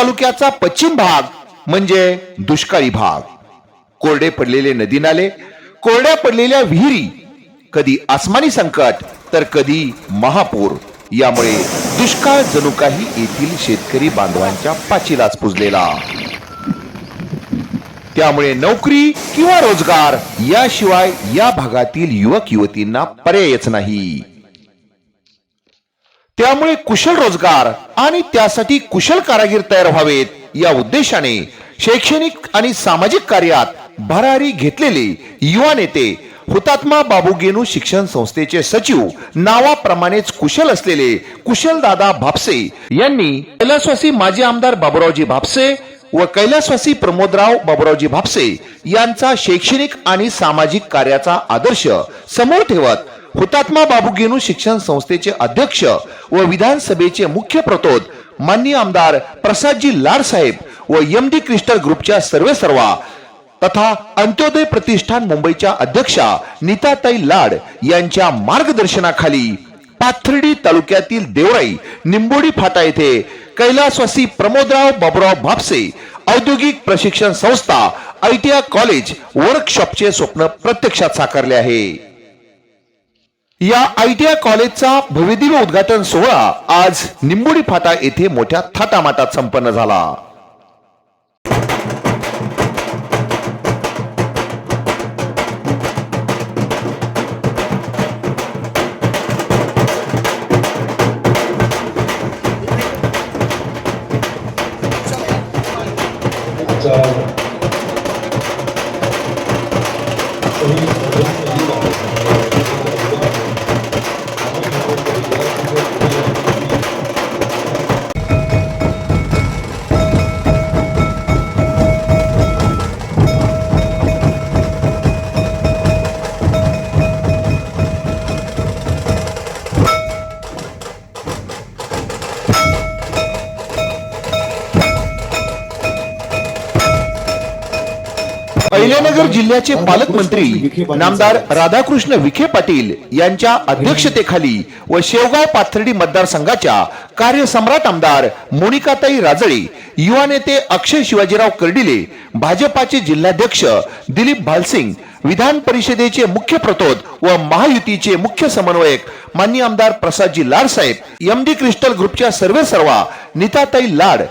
तालुक्याचा पश्चिम भाग म्हणजे दुष्काळी भाग. कोरडे पडलेले नदी नाले कोरड्या पडलेल्या विहिरी कधी आसमानी संकट तर कधी महापूर. यामुळे दुष्काळ जणू काही येथील शेतकरी बांधवांच्या पाचीलाच पुजलेला. त्यामुळे नोकरी किंवा रोजगार याशिवाय या भागातील युवक युवतींना पर्यायच नाही. त्यामुळे कुशल रोजगार आणि त्यासाठी कुशल कारागीर तयार व्हावेत. या उद्देशाने शैक्षणिक आणि सामाजिक कार्यात भरारी घेतलेले युवा नेते हुतात्मा बाबू गेनू शिक्षण संस्थेचे सचिव नावाप्रमाणेच कुशल असलेले कुशल दादा भापसे यांनी कैलासवासी माजी आमदार बाबुरावजी भापसे व कैलासवासी प्रमोदराव बाबुरावजी भापसे यांचा शैक्षणिक आणि सामाजिक कार्याचा आदर्श समोर ठेवत हुतात्मा बाबू गेनू शिक्षण संस्थेचे अध्यक्ष व विधानसभेचे मुख्य प्रतोद माननीय आमदार प्रसादजी लाड साहेब व एम डी क्रिस्टल ग्रुपच्या सर्वे सर्वा तथा अंत्योदय प्रतिष्ठान मुंबईच्या अध्यक्षा नीताताई लाड यांच्या मार्गदर्शनाखाली पाथर्डी तालुक्यातील देवराई निंबोडी फाटा येथे कैलासवासी प्रमोदराव बाबुराव भापसे औद्योगिक प्रशिक्षण संस्था आयटीआय कॉलेज वर्कशॉपचे स्वप्न प्रत्यक्षात साकारले आहे. या आयटीआय कॉलेजचा भव्यदिव्य उद्घाटन सोहळा आज निंबोडी फाटा येथे मोठ्या थाटामाटात संपन्न झाला. अहिल्यानगर जिल्ह्याचे पालकमंत्री नामदार राधाकृष्ण विखे पाटील यांच्या अध्यक्षतेखाली व शेवगाव पाथर्डी मतदारसंघाच्या कार्यसम्राट आमदार मोनिकाताई राजळे युवा नेते अक्षय शिवाजीराव कर्डिले भाजपाचे जिल्हाध्यक्ष दिलीप भालसिंग विधान परिषदेचे मुख्य प्रतोद व महायुतीचे मुख्य समन्वयक मान्य आमदार प्रसादजी लाड साहेब एम डी क्रिस्टल ग्रुपच्या सर्वे सर्वा नीताताई लाड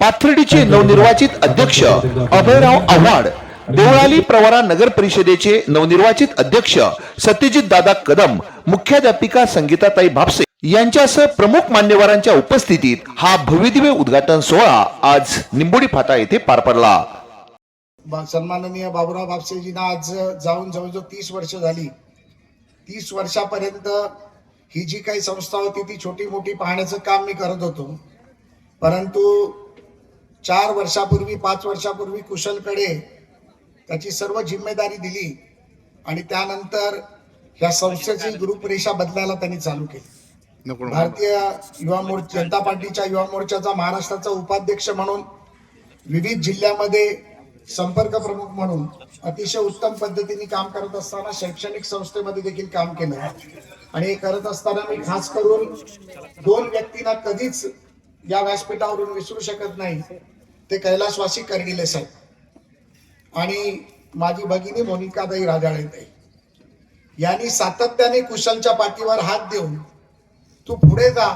पाथर्डीचे नवनिर्वाचित अध्यक्ष अभयराव आव्हाड देवळाली प्रवरा नगर परिषदेचे नवनिर्वाचित अध्यक्ष सत्यजित दादा कदम मुख्याध्यापिका संगीताताई भापसे यांच्यासह प्रमुख मान्यवरांच्या उपस्थितीत हा भव्यदिव्य उद्घाटन सोहळा आज निंबोडी फाटा येथे पार पडला. सन्माननीय बाबुराव बापसेजींना आज जाऊन जवळजवळ तीस वर्ष झाली. तीस वर्षापर्यंत ही जी काही संस्था होती ती छोटी मोठी पाहण्याचं काम मी करत होतो. परंतु चार वर्षापूर्वी पाच वर्षापूर्वी कुशलकडे त्याची सर्व जिम्मेदारी दिली आणि त्यानंतर ह्या संस्थेची ग्रुपरेषा बदलायला त्यांनी चालू केली. भारतीय युवा मोर्चा जनता पार्टीच्या युवा मोर्चाचा महाराष्ट्राचा उपाध्यक्ष म्हणून विविध जिल्ह्यामध्ये संपर्क प्रमुख म्हणून अतिशय उत्तम पद्धतीने काम करत असताना शैक्षणिक संस्थेमध्ये देखील काम केलं. आणि हे करत असताना मी खास करून दोन व्यक्तींना कधीच या व्यासपीठावरून विसरू शकत नाही. ते कैलासवासी कर्डिले साहेब. आणि माझी भगिनी मोनिकादाई राजाळेताई यांनी सातत्याने कुशलच्या पाठीवर हात देऊन तू पुढे जा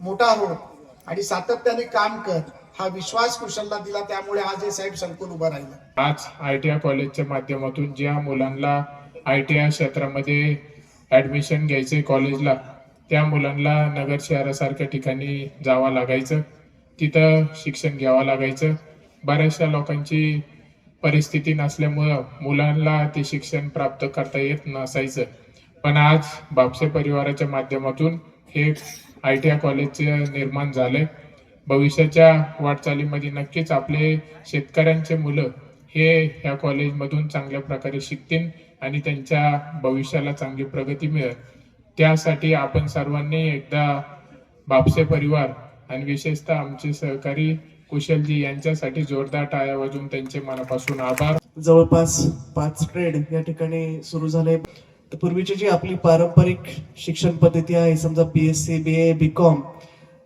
मोठा हो आणि सातत्याने काम कर. हा विश्वास कुशलला दिला त्यामुळे आज हे साहेब संकुल उभं राहिलं. आज आय टी आय कॉलेजच्या माध्यमातून ज्या मुलांना आय टी आय क्षेत्रामध्ये ॲडमिशन घ्यायचे कॉलेजला त्या मुलांना नगर शहरासारख्या ठिकाणी जावं लागायचं. तिथं शिक्षण घ्यावं लागायचं. बऱ्याचशा लोकांची परिस्थिती नसल्यामुळं मुलांना ते शिक्षण प्राप्त करता येत नसायचं. पण आज बापसे परिवाराच्या माध्यमातून हे आय टी आय कॉलेजचे निर्माण झालंय. भविष्याच्या वाटचालीमध्ये नक्कीच आपले शेतकऱ्यांचे मुलं हे ह्या कॉलेजमधून चांगल्या प्रकारे शिकतील आणि त्यांच्या भविष्याला चांगली प्रगती मिळेल. त्यासाठी आपण सर्वांनी एकदा बापसे परिवार आणि विशेषतः आमचे सहकारी कुशलजी यांच्यासाठी जोरदार टाळ्या वाजून त्यांचे मनापासून आभार. जवळपास पाच ट्रेड या ठिकाणी सुरू झाले. पूर्वीची जी आपली पारंपरिक शिक्षण पद्धती आहे समजा B S C B A B com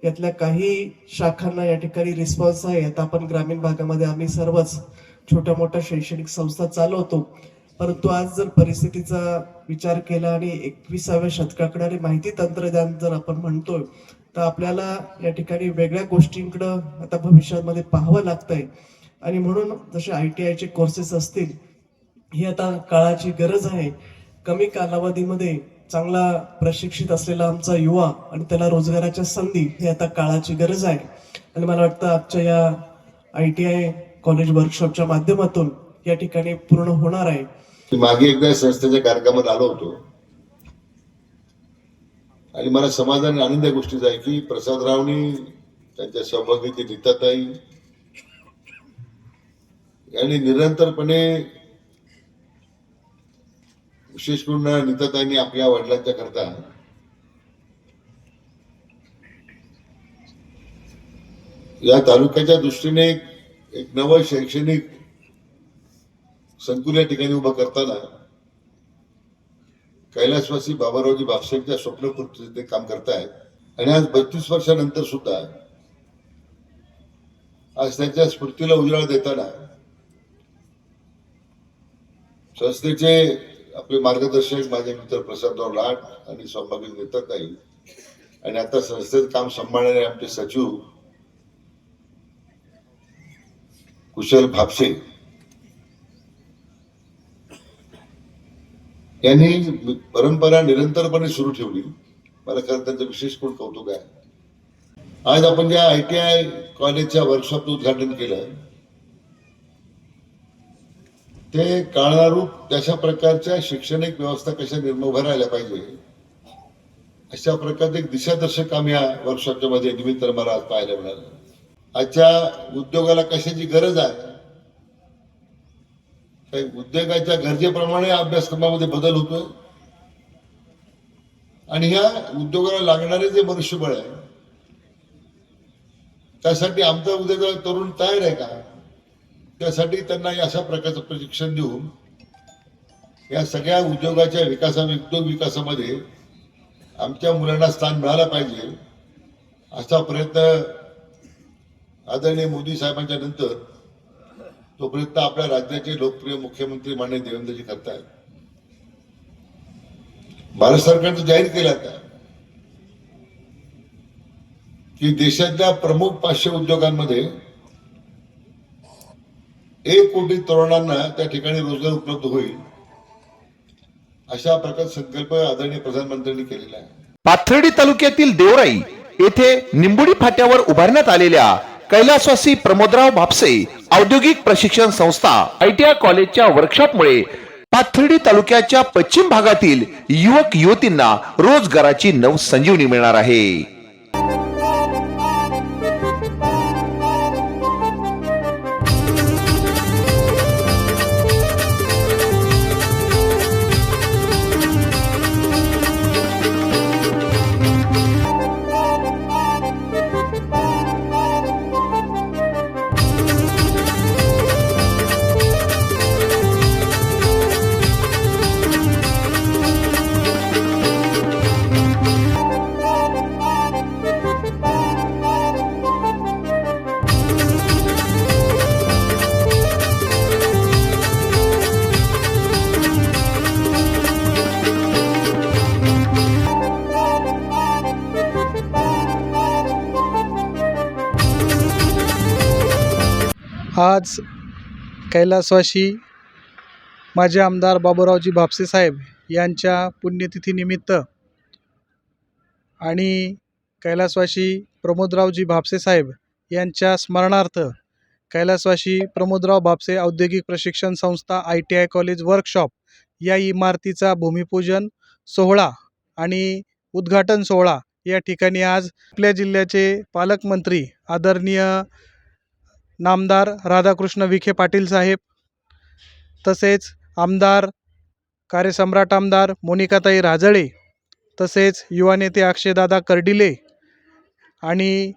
यातल्या काही शाखांना या ठिकाणी रिस्पॉन्स आहे. आता आपण ग्रामीण भागामध्ये आम्ही सर्वच छोट्या मोठ्या शैक्षणिक संस्था चालवतो. परंतु आज जर परिस्थितीचा विचार केला आणि एकविसाव्या शतकाकडे आणि माहिती तंत्रज्ञान जर आपण म्हणतोय तर आपल्याला या ठिकाणी वेगळ्या गोष्टींकडं आता भविष्यामध्ये पाहावं लागतंय. आणि म्हणून जसे आय टी आयचे कोर्सेस असतील ही आता काळाची गरज आहे. कमी कालावधीमध्ये चांगला प्रशिक्षित असलेला आमचा युवा आणि त्याला रोजगाराच्या संधी ही आता काळाची गरज आहे. आणि मला वाटतं आजच्या या आय टी आय कॉलेज वर्कशॉपच्या माध्यमातून या ठिकाणी पूर्ण होणार आहे. मागे एकदा संस्थेच्या कार्यक्रमात आलो होतो. आणि मला समाधान आनंद या गोष्टीचा आहे की प्रसादरावनी त्यांच्या सहभागीची नीताताई यांनी निरंतरपणे विशेष करून नीताताईंनी आपल्या वडिलांच्या करता या तालुक्याच्या दृष्टीने एक एक नवं शैक्षणिक संकुल या ठिकाणी उभं करताना कैलासवासी बाबारावजी बापसाहेबच्या स्वप्नपूर्तीचे ते काम करतायत आणि आज बत्तीस वर्षानंतर सुद्धा आज त्यांच्या स्मृतीला उजाळा देताना संस्थेचे आपले मार्गदर्शक माझे मित्र प्रसादराव लाट आणि सौभाग्य नेतात नाही आणि आता संस्थेत काम सांभाळणारे आमचे सचिव कुशल भापसे यांनी परंपरा निरंतरपणे सुरू ठेवली. मला खरं त्यांचं विशेष कोण कौतुक आहे. आज आपण ज्या आय टी आय कॉलेजच्या वर्कशॉपचं उद्घाटन केलं ते काळारूप तशा प्रकारच्या शैक्षणिक व्यवस्था कशा निर्माण उभ्या राहिल्या पाहिजे अशा प्रकारचे एक दिशादर्शक काम या वर्कशॉपच्या मध्ये निमित्त मला आज पाहायला मिळालं. आजच्या उद्योगाला कशाची गरज आहे काही उद्योगाच्या गरजेप्रमाणे अभ्यासक्रमामध्ये बदल होतोय. आणि ह्या उद्योगाला लागणारे जे मनुष्यबळ आहे त्यासाठी आमचा उद्योग तरुण तयार आहे का? त्यासाठी त्यांना अशा प्रकारचं प्रशिक्षण देऊन या सगळ्या उद्योगाच्या विकासा उद्योग विकासामध्ये आमच्या मुलांना स्थान मिळालं पाहिजे असा प्रयत्न आदरणीय मोदी साहेबांच्या नंतर तो आपल्या राज्याचे लोकप्रिय मुख्यमंत्री मान्य देवेंद्रजी करतायत. भारत सरकारनं जाहीर केलं आता की देशातल्या प्रमुख पाचशे उद्योगांमध्ये एक कोटी तरुणांना त्या ठिकाणी रोजगार उपलब्ध होईल अशा प्रकारचा संकल्प आदरणीय प्रधानमंत्र्यांनी केलेला आहे. पाथर्डी तालुक्यातील देवराई येथे निंबुडी फाट्यावर उभारण्यात आलेल्या कैलासवासी प्रमोदराव भापसे औद्योगिक प्रशिक्षण संस्था आयटीआय कॉलेजच्या वर्कशॉपमुळे पाथर्डी तालुक्याच्या पश्चिम भागातील युवक युवतींना रोजगाराची नवसंजीवनी मिळणार आहे. आज कैलासवाशी माझे आमदार बाबूरावजी भापसे साहेब यांच्या पुण्यतिथीनिमित्त आणि कैलासवाशी प्रमोदरावजी भापसे साहेब यांच्या स्मरणार्थ कैलासवाशी प्रमोदराव भापसे औद्योगिक प्रशिक्षण संस्था I T I college workshop या इमारतीचा भूमिपूजन सोहळा आणि उद्घाटन सोहळा या ठिकाणी आज आपल्या जिल्ह्याचे पालकमंत्री आदरणीय नामदार राधाकृष्ण विखे पाटील साहेब तसेच आमदार कार्यसम्राट आमदार मोनिकाताई राजळे तसेच युवा नेते अक्षयदादा कर्डिले आणि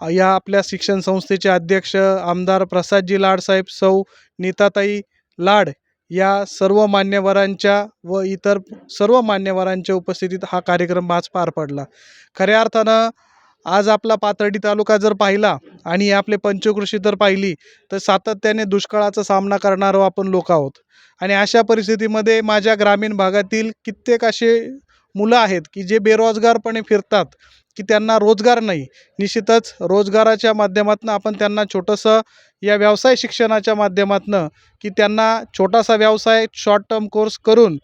या आपल्या शिक्षण संस्थेचे अध्यक्ष आमदार प्रसादजी लाडसाहेब सौ नीताताई लाड या सर्व मान्यवरांच्या व इतर सर्व मान्यवरांच्या उपस्थितीत हा कार्यक्रम आज पार पडला. खऱ्या अर्थानं आज आपला पाथर्डी तालुका जर पाहिला आणि आपले पंचकृषी जर पाहिली तर सातत्याने दुष्काळाचा सामना करणारो आपण लोक आहोत. आणि अशा परिस्थितीमध्ये माझ्या ग्रामीण भागातील कित्येक असे मुलं आहेत की जे बेरोजगारपणे फिरतात की त्यांना रोजगार नाही. निश्चितच रोजगाराच्या माध्यमातून आपण त्यांना छोटंसं या व्यवसाय शिक्षणाच्या माध्यमातून की त्यांना छोटासा व्यवसाय शॉर्ट टर्म कोर्स करून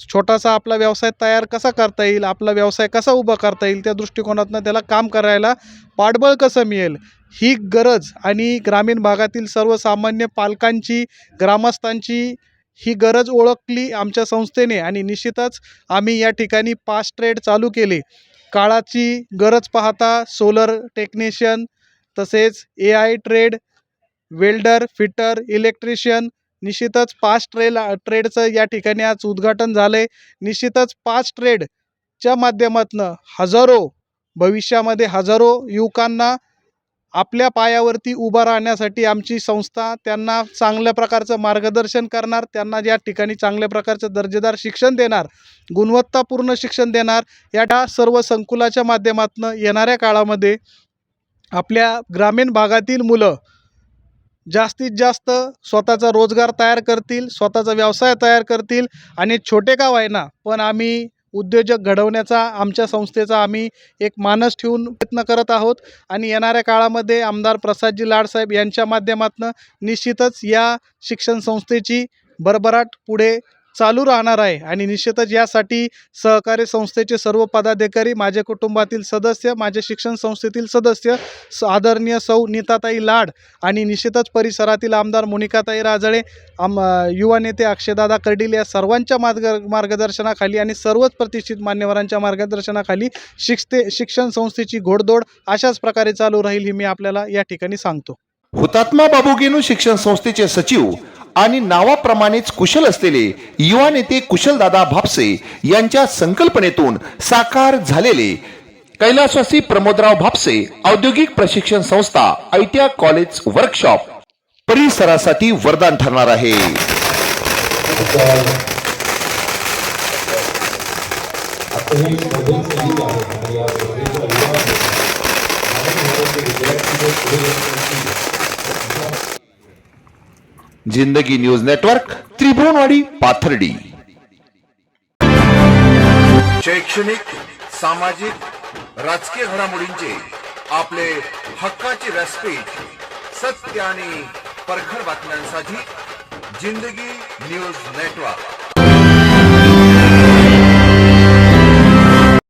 छोटासा आपला व्यवसाय तयार कसा करता येईल आपला व्यवसाय कसा उभा करता येईल त्या दृष्टिकोनातून त्याला काम करायला पाठबळ कसं मिळेल ही गरज आणि ग्रामीण भागातील सर्वसामान्य पालकांची ग्रामस्थांची ही गरज ओळखली आमच्या संस्थेने आणि निश्चितच आम्ही या ठिकाणी पास ट्रेड चालू केले. काळाची गरज पाहता सोलर टेक्निशियन तसेच A I trade welder fitter electrician निश्चितच पाच ट्रेल ट्रेडचं या ठिकाणी आज उद्घाटन झालं आहे निश्चितच पाच ट्रेडच्या माध्यमातून हजारो भविष्यामध्ये हजारो युवकांना आपल्या पायावरती उभा राहण्यासाठी आमची संस्था त्यांना चांगल्या प्रकारचं मार्गदर्शन करणार त्यांना या ठिकाणी चांगल्या प्रकारचं दर्जेदार शिक्षण देणार गुणवत्तापूर्ण शिक्षण देणार या सर्व संकुलाच्या माध्यमातून येणाऱ्या काळामध्ये आपल्या ग्रामीण भागातील मुलं जास्तीत जास्त स्वतःचा रोजगार तयार करतील स्वतःचा व्यवसाय तयार करतील आणि छोटे का व्हायना पण आम्ही उद्योजक घडवण्याचा आमच्या संस्थेचा आम्ही एक मानस ठेवून प्रयत्न करत आहोत आणि येणाऱ्या काळामध्ये आमदार प्रसादजी लाडसाहेब यांच्या माध्यमातून निश्चितच या शिक्षण संस्थेची भरभराट पुढे चालू राहणार आहे. आणि निश्चितच यासाठी सहकारी संस्थेचे सर्व पदाधिकारी माझे कुटुंबातील सदस्य माझे शिक्षण संस्थेतील सदस्य आदरणीय सौ नीताताई लाड आणि निश्चितच परिसरातील आमदार मोनिकाताई राजळे आम युवा नेते अक्षयदादा कर्डील या सर्वांच्या मार्ग मार्गदर्शनाखाली आणि सर्वच प्रतिष्ठित मान्यवरांच्या मार्गदर्शनाखाली शिक्षते शिक्षण संस्थेची घोडदौड अशाच प्रकारे चालू राहील ही मी आपल्याला या ठिकाणी सांगतो. हुतात्मा बाबूगेनू शिक्षण संस्थेचे सचिव आणि नावाप्रमाणेच कुशल असलेले युवा नेते कुशलदादा भापसे यांच्या संकल्पनेतून साकार झालेले कैलासवासी प्रमोदराव भापसे औद्योगिक प्रशिक्षण संस्था आयटीआय कॉलेज वर्कशॉप परिसरासाठी वरदान ठरणार आहे. जिंदगी न्यूज नेटवर्क त्रिभुवनवाडी पाथर्डी. शैक्षणिक सामाजिक राजकीय घडामोडींचे आपले हक्काचे व्यासपीठ सत्य आणि परखड बातम्यांसाठी जिंदगी न्यूज नेटवर्क.